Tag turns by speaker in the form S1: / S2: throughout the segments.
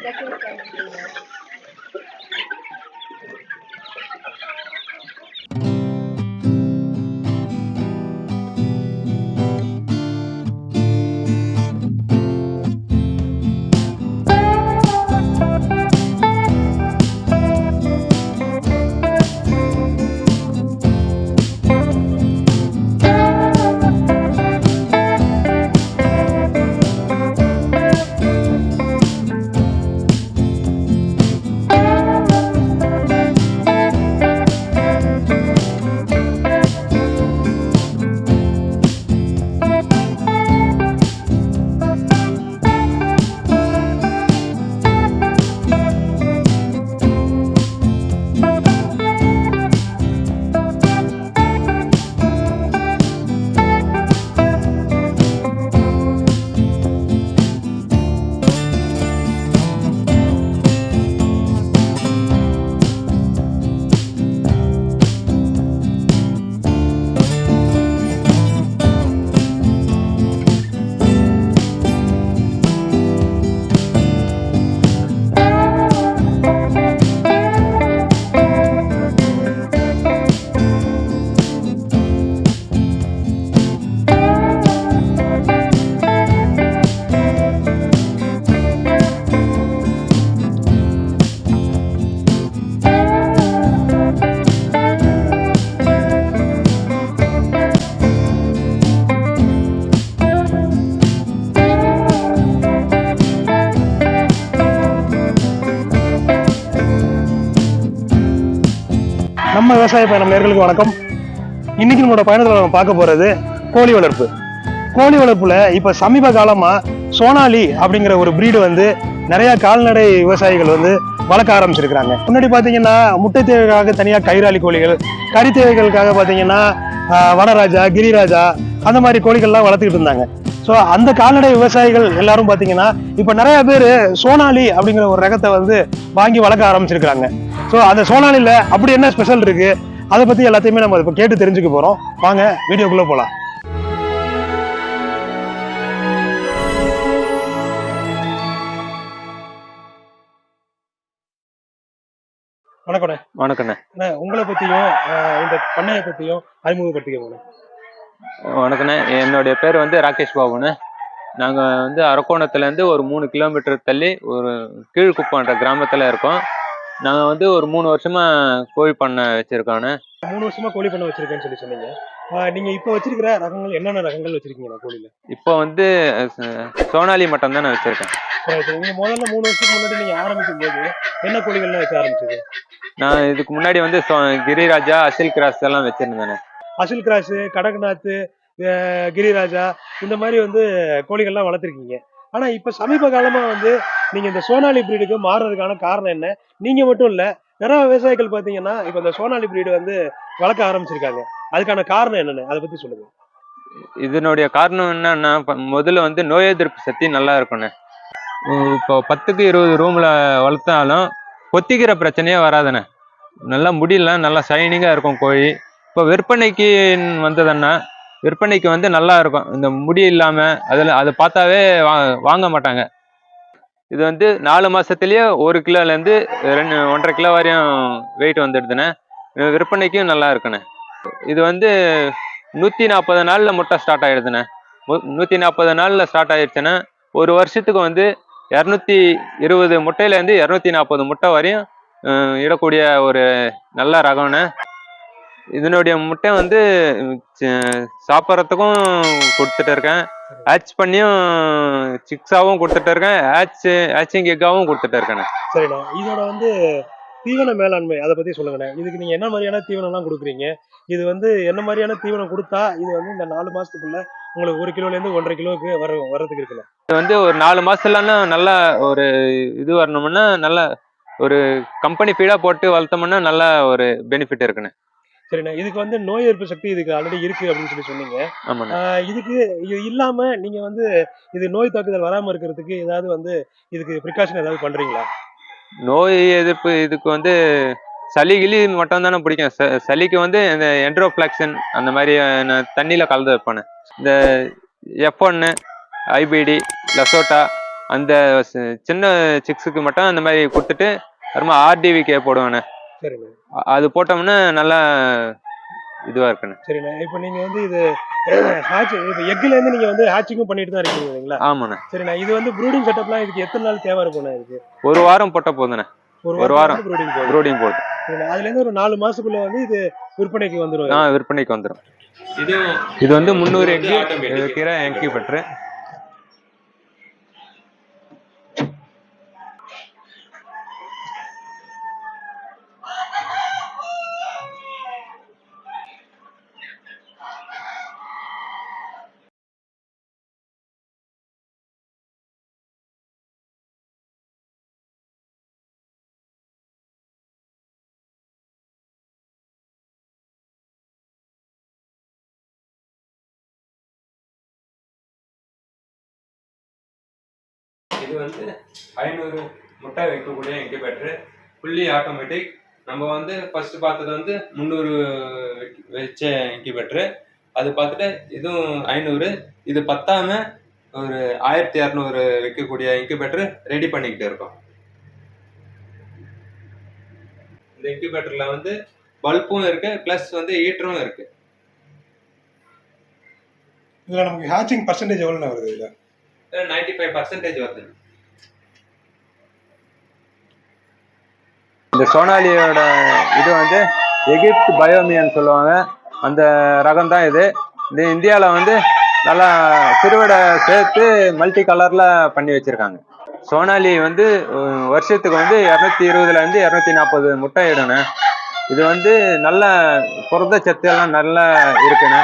S1: 在这边
S2: நம்ம விவசாய பயணம் நேர்களுக்கு வணக்கம். இன்னைக்கு நம்மளோட பயணத்தில் நம்ம பார்க்க போறது கோழி வளர்ப்பு. கோழி வளர்ப்புல இப்ப சமீப காலமா சோனாலி அப்படிங்கிற ஒரு பிரீடு வந்து நிறைய கால்நடை விவசாயிகள் வந்து வளர்க்க ஆரம்பிச்சிருக்கிறாங்க. முன்னாடி பாத்தீங்கன்னா முட்டை தேவைக்காக தனியா கைராளி கோழிகள் கறி தேவைகளுக்காக பாத்தீங்கன்னா வனராஜா கிரிராஜா அந்த மாதிரி கோழிகள்லாம் வளர்த்துக்கிட்டு இருந்தாங்க. ஸோ அந்த கால்நடை விவசாயிகள் எல்லாரும் பாத்தீங்கன்னா இப்ப நிறைய பேர் சோனாலி அப்படிங்கிற ஒரு ரகத்தை வந்து வாங்கி வளர்க்க ஆரம்பிச்சிருக்கிறாங்க. ஸோ அந்த சோனாலில அப்படி என்ன ஸ்பெஷல் இருக்கு? அதை பத்தி எல்லாத்தையுமே நம்ம இப்போ கேட்டு தெரிஞ்சுக்க போறோம். வாங்க வீடியோக்குள்ள போலாம். வணக்கண்ணே.
S3: வணக்கண்ணே.
S2: உங்களை பத்தியும் ஆஹ், இந்த பண்ணையை பத்தியும் அறிமுகப்படுத்திக்கோங்க
S3: வணக்கண்ணே. என்னுடைய பேர் வந்து ராகேஷ் பாபுண்ணே. நாங்கள் வந்து அரக்கோணத்துலேருந்து ஒரு மூணு கிலோமீட்டர் தள்ளி ஒரு கீழ்குப்பன்ற கிராமத்தில் இருக்கோம். நாங்கள் வந்து ஒரு மூணு வருஷமாக கோழி பண்ணை வச்சுருக்கோண்ணே.
S2: மூணு வருஷமா கோழி பண்ண வச்சிருக்கேன்னு சொல்லி சொன்னீங்க. ஆஹ், நீங்க இப்போ வச்சிருக்கிற ரகங்கள் என்னென்ன ரகங்கள் வச்சிருக்கீங்க கோழியில?
S3: இப்போ வந்து சோனாலி மட்டம் தான் நான் வச்சுருக்கேன்
S2: Right. நீங்க முதல்ல மூணு வருஷத்துக்கு முன்னாடி நீங்க ஆரம்பிக்கும் போது என்ன கோழிகள்லாம் வைக்க ஆரம்பிச்சது?
S3: நான் இதுக்கு முன்னாடி வந்து கிரிராஜா அசில் கிராஸ் எல்லாம் வச்சுருந்தேண்ணே.
S2: அசில் கிராஸ் கடக்நாத் கிரிராஜா இந்த மாதிரி வந்து கோழிகள்லாம் வளர்த்துருக்கீங்க. ஆனா இப்ப சமீப காலமா வந்து நீங்க இந்த சோனாலி பிரீடுக்கு மாறுறதுக்கான காரணம் என்ன? நீங்க மட்டும் இல்ல நிறைய விவசாயிகள் பாத்தீங்கன்னா இப்ப இந்த சோனாலி பிரீடு வந்து வளர்க்க ஆரம்பிச்சிருக்காங்க. அதுக்கான காரணம் என்னன்னு? அதை பத்தி சொல்லுங்க.
S3: இதனுடைய காரணம் என்னன்னா முதல்ல வந்து நோய் எதிர்ப்பு சக்தி நல்லா இருக்கணும். இப்போ பத்துக்கு இருபது ரூம்ல வளர்த்தாலும் கொத்திக்கிற பிரச்சனையே வராதுண்ணே. நல்லா முடியலாம் நல்லா ஷைனிங்காக இருக்கும் கோழி. இப்போ விற்பனைக்கு வந்ததுன்னா விற்பனைக்கு வந்து நல்லா இருக்கும். இந்த முடி இல்லாமல் அதில் அதை பார்த்தாவே வா வாங்க மாட்டாங்க. இது வந்து நாலு மாசத்துலயே ஒரு கிலோலேருந்து ரெண்டு ஒன்றரை கிலோ வரையும் வெயிட் வந்துடுதுண்ணே. விற்பனைக்கும் நல்லா இருக்குண்ணே. இது வந்து நூற்றி நாற்பது நாளில் முட்டை ஸ்டார்ட் ஆகிடுதுண்ணே நூற்றி நாற்பது நாளில் ஸ்டார்ட் ஆகிடுச்சுன்னா ஒரு வருஷத்துக்கு வந்து இரநூத்தி இருபது முட்டையிலேருந்து இரநூத்தி நாற்பது முட்டை வரையும் இடக்கூடிய ஒரு நல்ல ரகம்ண்ணே. இதனுடைய முட்டை வந்து சாப்பிட்றதுக்கும் கொடுத்துட்டு இருக்கேன். ஹேட்ச் பண்ணியும் சிக்ஸாவும் கொடுத்துட்டு இருக்கேன். ஹேட்ச் ஹேச்சிங் எக்காவும் கொடுத்துட்டு இருக்கேண்ணே
S2: சரிண்ணா. இதோட வந்து தீவன மேலாண்மை அதை பத்தி சொல்லுங்கண்ணே. இதுக்கு நீங்க என்ன மாதிரியான தீவனம்லாம் கொடுக்குறீங்க? இது வந்து என்ன மாதிரியான தீவனம் கொடுத்தா இது வந்து இந்த நாலு மாசத்துக்குள்ள உங்களுக்கு ஒரு கிலோல இருந்து ஒன்றரை கிலோவுக்கு வர வரதுக்கு இருக்குண்ணே.
S3: இது வந்து ஒரு நாலு மாசத்துலன்னா நல்ல ஒரு இது வரணும்னா நல்ல ஒரு கம்பெனி ஃபீடா போட்டு வளர்த்தோம்னா நல்ல ஒரு பெனிஃபிட் இருக்குண்ணே.
S2: சரிண்ணா. இதுக்கு வந்து நோய் எதிர்ப்பு சக்தி இதுக்கு ஆல்ரெடி இருக்கு அப்படின்னு சொல்லி சொன்னீங்க. இதுக்கு இது இல்லாம நீங்க வந்து இது நோய் தாக்குதல் வராம இருக்கிறதுக்கு ஏதாவது வந்து இதுக்கு ப்ரிகாஷன் ஏதாவது பண்றீங்களா?
S3: நோய் எதிர்ப்பு இதுக்கு வந்து சளி கிளி மட்டும் தானே பிடிக்கும் சளிக்கு வந்து இந்த என்ட்ரோஃப்ளாக்சன் அந்த மாதிரி நான் தண்ணியில் கலந்து வைப்பேன் இந்த எஃப் ஒன்று ஐபிடி லசோட்டா அந்த சின்ன சிக்ஸுக்கு மட்டும் அந்த மாதிரி கொடுத்துட்டு அப்புறமா ஆர்டிவிகே போடுவேண்ணே.
S2: சரிண்ணே.
S3: அது போட்டோம்னா நல்லா இதுவா இருக்குண்ணே.
S2: சரிண்ணே. இப்போ நீங்க வந்து இது ஹேட்ச் இப்போ எக்ல இருந்து நீங்க வந்து ஹேட்சிங்கும் பண்ணிட்டு தான் இருக்கீங்க இல்லைங்களா?
S3: ஆமாண்ணே.
S2: சரிண்ணா. இது வந்து ப்ரூடிங் செட்டப்லாம் இதுக்கு எத்தனை நாள் தேவை இருக்கும்ண்ணா இதுக்கு?
S3: ஒரு வாரம் போட்டால் போதுண்ணே ஒரு வாரம்.
S2: ப்ரூடிங் போகுது
S3: ப்ரூடிங்
S2: சரிண்ணா. அதுல இருந்து ஒரு நாலு மாசத்துக்குள்ள வந்து இது விற்பனைக்கு வந்துரும்.
S3: ஆ விற்பனைக்கு வந்துடும் இது இது வந்து முந்நூறு எங்கி வைக்கிற எங்கி இது வந்து ஐநூறு முட்டை வைக்கக்கூடிய இன்குபேட்டர் ஃபுல்லி ஆட்டோமேட்டிக் நம்ம வந்து ஃபஸ்ட்டு பார்த்தது வந்து முந்நூறு வச்ச இன்குபேட்டரு அது பார்த்துட்டு இதுவும் ஐநூறு. இது பத்தாம ஒரு ஆயிரத்தி இரநூறு வைக்கக்கூடிய இன்குபேட்டர் ரெடி பண்ணிக்கிட்டு இருக்கோம். இந்த இன்குபேட்டரில் வந்து பல்பும் இருக்கு ப்ளஸ் வந்து ஹீட்டரும் இருக்கு.
S2: இதில் நமக்கு ஹேச்சிங் பர்சன்டேஜ் எவ்வளோ வருது இதில்?
S3: நைன்டி ஃபைவ் வருது. இந்த சோனாலியோட இது வந்து எகிப்த் பயோமியன்னு சொல்லுவாங்க. அந்த ரகம் தான் இது. இந்த இந்தியாவில் வந்து நல்லா சிறுவடை சேர்த்து மல்டி கலரில் பண்ணி வச்சுருக்காங்க. சோனாலி வந்து வருஷத்துக்கு வந்து இரநூத்தி இருபதுலேருந்து இரநூத்தி நாற்பது முட்டை இடணும் இது வந்து நல்ல புரத சத்து எல்லாம் நல்லா இருக்குண்ணே.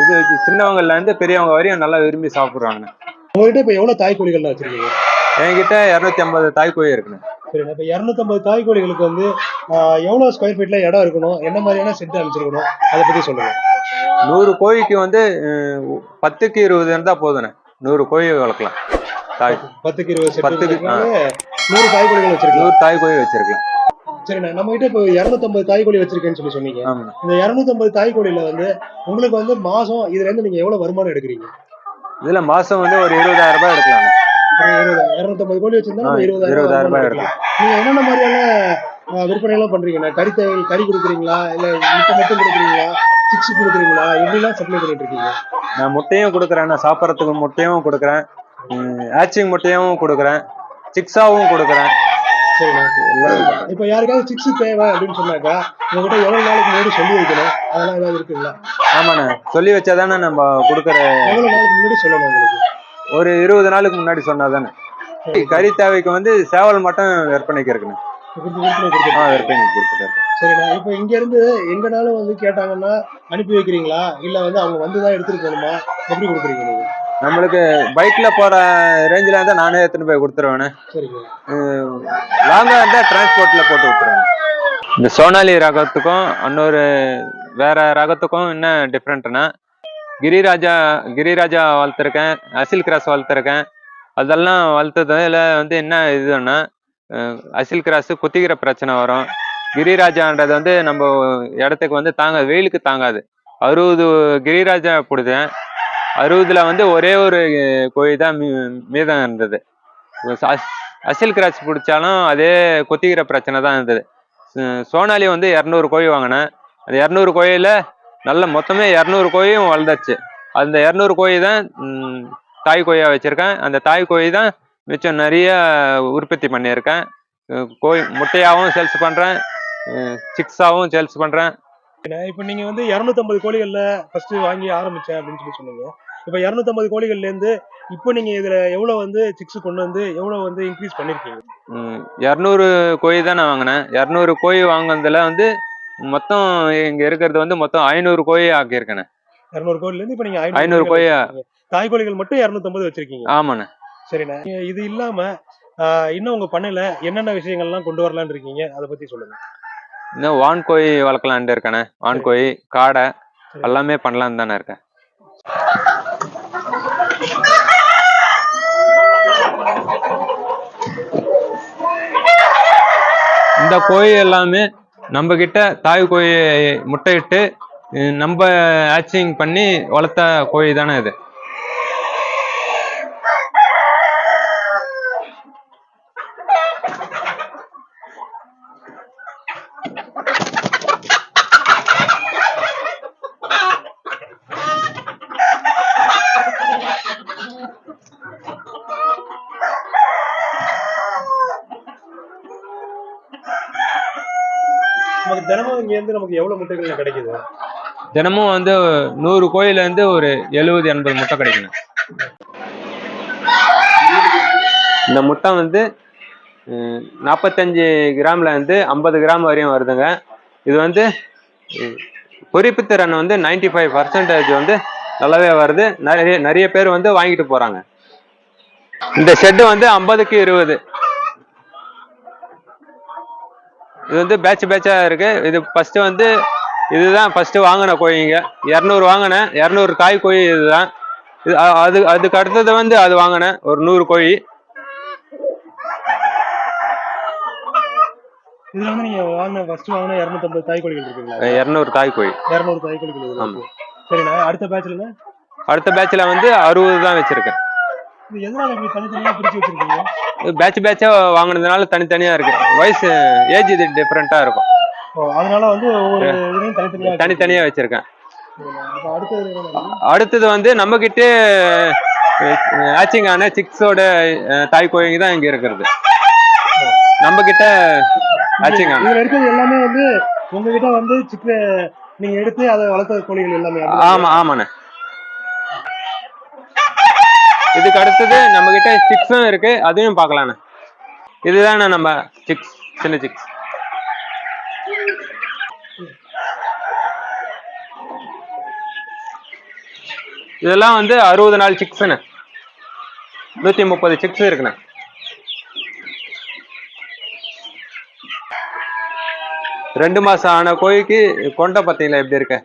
S3: இது சின்னவங்கள்ல இருந்து பெரியவங்க வரையும் நல்லா விரும்பி சாப்பிட்றாங்க
S2: உங்ககிட்ட இப்போ எவ்வளோ தாய் கோழிகள்லாம் வச்சிருக்கீங்க?
S3: என்கிட்ட இரநூத்தி ஐம்பது தாய்க்கோழி இருக்குண்ணே
S2: சரிண்ணா இப்போ இரநூத்தம்பது தாய் கோழிகளுக்கு வந்து எவ்வளோ ஸ்கொயர் ஃபீட்ல இடம் இருக்கணும்? என்ன மாதிரியான செட் அமைச்சிருக்கணும்? அதை பத்தி சொல்லுங்க.
S3: நூறு கோழிக்கு வந்து பத்துக்கு இருபது இருந்தா போதுண்ணே நூறு கோழி வளர்க்கலாம். தாய்
S2: பத்துக்கு இருபது
S3: பத்துக்கு,
S2: நூறு தாய் கோழிகள் வச்சிருக்கலாம்.
S3: நூறு தாய் கோழி வச்சிருக்கலாம்.
S2: சரிண்ணா நம்ம கிட்ட இப்போ இரநூத்தம்பது தாய் கோழி வச்சிருக்கேன்னு சொல்லி சொன்னீங்க. இந்த இரநூத்தம்பது தாய் கோழியில வந்து உங்களுக்கு வந்து மாசம் இதுல இருந்து நீங்க எவ்வளவு வருமானம் எடுக்கிறீங்க?
S3: இதுல மாசம் வந்து ஒரு இருபதாயிரம் ரூபாய்
S2: இருபது இரநூத்தம்பது கோழி வச்சிருந்தா இருபதாயிரம்
S3: ரூபாய்
S2: எடுக்கலாம். நீங்க என்னென்ன மாதிரியான விற்பனை எல்லாம் பண்றீங்கண்ணா கறி கறி கொடுக்குறீங்களா? இல்ல முட்டை மட்டும் கொடுக்குறீங்களா? சிக்ஸ் கொடுக்குறீங்களா? எப்படிலாம் சப்ளை பண்ணிட்டு இருக்கீங்க?
S3: நான் முட்டையும் கொடுக்குறேன். நான் சாப்பிட்றதுக்கு முட்டையும் கொடுக்குறேன். ஆச்சிங் முட்டையும் கொடுக்குறேன். சிக்ஸாவும் கொடுக்குறேன்.
S2: சரிண்ணா இப்போ யாருக்காவது சிக்ஸ் தேவை அப்படின்னு சொன்னாக்கா உங்ககிட்ட எவ்வளவு நாளுக்கு முன்னாடி சொல்லி வைக்கணும்? அதெல்லாம் ஏதாவது இருக்குங்களா?
S3: ஆமாண்ணே. சொல்லி வச்சாதானே நம்ம கொடுக்குற
S2: எவ்வளவு நாளுக்கு முன்னாடி சொல்லணும் உங்களுக்கு?
S3: ஒரு இருபது நாளுக்கு முன்னாடி சொன்னாதானே. கறி தேவைக்கு வந்து சேவல் மட்டும் விற்பனைக்கு இருக்குண்ணே
S2: விற்பனை
S3: ஆ விற்பனைக்கு கொடுத்துட்டு
S2: சரிண்ணா இப்போ இங்க இருந்து எங்கனாலும் வந்து கேட்டாங்கன்னா அனுப்பி வைக்கிறீங்களா? இல்ல வந்து அவங்க வந்து தான் எடுத்துட்டு போகணுமா? எப்படி கொடுக்குறீங்க நீங்க?
S3: நம்மளுக்கு பைக்ல போற ரேஞ்சில இருந்தா நானே எடுத்துட்டு போய் கொடுத்துருவேண்ணே லாங்கா இருந்தா டிரான்ஸ்போர்ட்ல போட்டு விட்டுருவேன். இந்த சோனாலி ரகத்துக்கும் இன்னொரு வேற ரகத்துக்கும் என்ன டிஃப்ரெண்ட்னா கிரிராஜா கிரிராஜா வளர்த்துருக்கேன் அசில் கிராஸ் வளர்த்துருக்கேன். அதெல்லாம் வளர்த்ததுல வந்து என்ன இதுன்னா அசில் கிராஸ் குத்திக்கிற பிரச்சனை வரும். கிரிராஜான்றது வந்து நம்ம இடத்துக்கு வந்து தாங்க வெயிலுக்கு தாங்காது. அறுபது கிரிராஜா பிடிச்சேன் அறுபதுல வந்து ஒரே ஒரு கோழி தான் மீ- மீதம் இருந்தது. அஸ்- அசில் கிராஸ் பிடிச்சாலும் அதே கொத்திக்கிற பிரச்சனை தான் இருந்தது சோனாலி வந்து இரநூறு கோழி வாங்கினேன். அந்த இரநூறு கோழியில் நல்ல மொத்தமே இரநூறு கோழியும் வளர்ந்துச்சு. அந்த இரநூறு கோழி தான் தாய் கோழியாக வச்சுருக்கேன். அந்த தாய் கோழி தான் மிச்சம் நிறைய உற்பத்தி பண்ணியிருக்கேன். கோழி முட்டையாகவும் சேல்ஸ் பண்ணுறேன் சிக்ஸாகவும் சேல்ஸ் பண்ணுறேன்
S2: இப்போ நீங்கள் வந்து இரநூத்தம்பது கோழிகளில் ஃபஸ்ட்டு வாங்கி ஆரம்பித்தேன் அப்படின்னு சொல்லி சொன்னீங்க. இப்போ இரநூத்தம்பது கோழிகள்ல இருந்து இப்போ நீங்க இதுல எவ்வளவு வந்து சிக்ஸ் கொண்டு வந்து எவ்வளவு வந்து இன்க்ரீஸ் பண்ணிருக்கீங்க?
S3: இரநூறு கோழி தான் நான் வாங்கினேன். இரநூறு கோழி வாங்கினதுல வந்து மொத்தம் இங்க இருக்கிறது வந்து மொத்தம் ஐநூறு கோழி ஆக்கியிருக்கேன்.
S2: இரநூறு கோழில இருந்து இப்போ நீங்க
S3: ஐநூறு?
S2: வச்சிருக்கீங்க. தாய் கோழிகள் மட்டும் இரநூத்தம்பது வச்சிருக்கீங்க.
S3: ஆமாண்ணே.
S2: சரிண்ணா. இது இல்லாம ஆஹ், இன்னும் உங்க பண்ணையில என்னென்ன விஷயங்கள்லாம் கொண்டு வரலாம்னு இருக்கீங்க? அதை பத்தி சொல்லுங்க.
S3: இன்னும் வான் கோழி வளர்க்கலான்ட்டு இருக்கேனே வான் கோழி காடை எல்லாமே பண்ணலான்னு தானே இருக்கேன். இந்த கோழி எல்லாமே நம்ம கிட்ட தாய் கோழி முட்டையிட்டு நம்ம ஹேச்சிங் பண்ணி வளர்த்த கோழி தானே இது.
S2: நமக்கு தினமும் இங்க இருந்து நமக்கு எவ்வளவு முட்டைகள் கிடைக்குது?
S3: தினமும் வந்து நூறு கோழில இருந்து ஒரு எழுபது எண்பது முட்டை கிடைக்கணும் இந்த முட்டை வந்து நாற்பத்தஞ்சு கிராம்ல இருந்து ஐம்பது கிராம் வரையும் வருதுங்க. இது வந்து பொறிப்பு திறன் வந்து 95% ஃபைவ் பர்சன்டேஜ் வந்து நல்லாவே வருது. நிறைய நிறைய பேர் வந்து வாங்கிட்டு போறாங்க. இந்த ஷெட்டு வந்து ஐம்பதுக்கு இருபது. இது வந்து பேட்ச் பேட்சா இருக்கு. இது ஃபர்ஸ்ட் வந்து இதுதான் ஃபர்ஸ்ட் வாங்கின கோழிங்க இரநூறு வாங்கினேன். இரநூறு காய் கோழி இதுதான். இது அது அதுக்கு அடுத்தது வந்து அது வாங்கினேன். ஒரு நூறு கோழி.
S2: இதுல வந்து நீங்க வாங்கின ஃபர்ஸ்ட் வாங்கின இருநூத்தம்பது தாய் கோழிகள் இருக்குங்களா
S3: இரநூறு தாய் கோழி.
S2: இருநூறு தாய் கோழிகள். சரிண்ணா அடுத்த பேட்ச்ல
S3: அடுத்த பேட்ச்ல வந்து அறுபது தான் வச்சிருக்கேன்.
S2: இது எதனால இப்படி தனித்தனியா பிரிச்சு வச்சிருக்கீங்க?
S3: பேட்ச் பேட்சா வாங்கினதுனால தனித்தனியா இருக்கு. வயசு ஏஜ் இது டிஃப்ரெண்டா இருக்கும்.
S2: ஓ, அதனால வந்து ஒவ்வொரு இதுலயும் தனித்தனியா
S3: தனித்தனியா வச்சிருக்கேன்.
S2: வச்சிருக்கீங்க. அப்ப அடுத்தது என்னன்னா,
S3: அடுத்தது வந்து நம்ம கிட்டே ஆன சிக்ஸோட தாய் கோழிங்க தான் இங்க இருக்கிறது. நம்ம கிட்ட ஆச்சிங் ஆன
S2: இதுல இருக்கிறது எல்லாமே வந்து உங்ககிட்ட வந்து சிக்க நீங்க எடுத்து அதை வளர்த்த கோழிகள் எல்லாமே.
S3: ஆமா ஆமாண்ணே. இதுக்கு அடுத்தது நம்ம கிட்ட சிக்ஸும் இருக்கு. அதையும் பார்க்கலாண்ணே. இதுதானே நம்ம சிக்ஸ் சின்ன சிக்ஸ். இதெல்லாம் வந்து அறுபது நாள் சிக்ஸ்ண்ணே. நூத்தி முப்பது சிக்ஸ் இருக்குண்ணே. ரெண்டு மாசம் ஆன கோழிக்கு கொண்டை பார்த்தீங்களா எப்படி இருக்கு?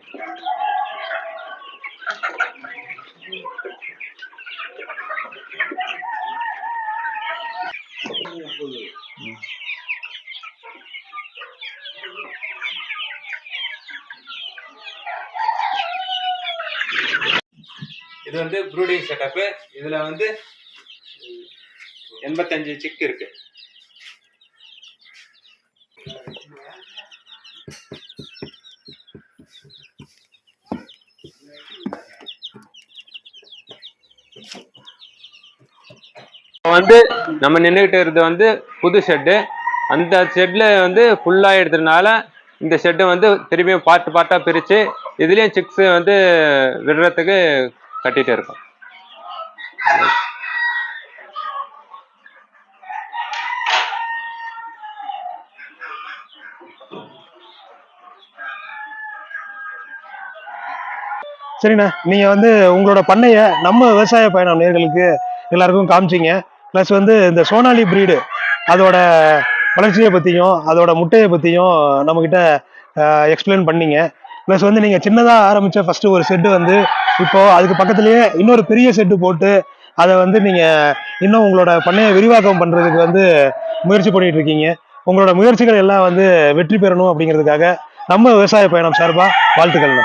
S3: இது வந்து ப்ரூடிங் செட்டப்பு இதுல வந்து எண்பத்தஞ்சு சிக் இருக்கு. வந்து நம்ம நின்றுகிட்டு இருக்கிறது வந்து புது ஷெட்டு அந்த ஷெட்டில் வந்து ஃபுல்லா எடுத்ததுனால இந்த ஷெட்டை வந்து திரும்பியும் பார்த்து பார்த்தா பிரிச்சு இதுலயும் சிக்ஸ் வந்து விடுறதுக்கு கட்டிட்டு இருக்கும்.
S2: சரிண்ணா நீங்க வந்து உங்களோட பண்ணைய நம்ம விவசாய பயணம் நேர்களுக்கு எல்லாருக்கும் காமிச்சிங்க. ப்ளஸ் வந்து இந்த சோனாலி பிரீடு அதோட வளர்ச்சியை பத்தியும் அதோட முட்டையை பத்தியும் நம்மக்கிட்ட எக்ஸ்பிளைன் பண்ணீங்க. ப்ளஸ் வந்து நீங்க சின்னதா ஆரம்பிச்ச ஃபர்ஸ்ட் ஒரு செட்டு வந்து இப்போ அதுக்கு பக்கத்துலயே இன்னொரு பெரிய செட்டு போட்டு அதை வந்து நீங்க இன்னும் உங்களோட பண்ணையை விரிவாக்கம் பண்றதுக்கு வந்து முயற்சி பண்ணிட்டு இருக்கீங்க. உங்களோட முயற்சிகள் எல்லாம் வந்து வெற்றி பெறணும் அப்படிங்கிறதுக்காக நம்ம விவசாய பயணம் சார்பா வாழ்த்துக்கள்ண்ணா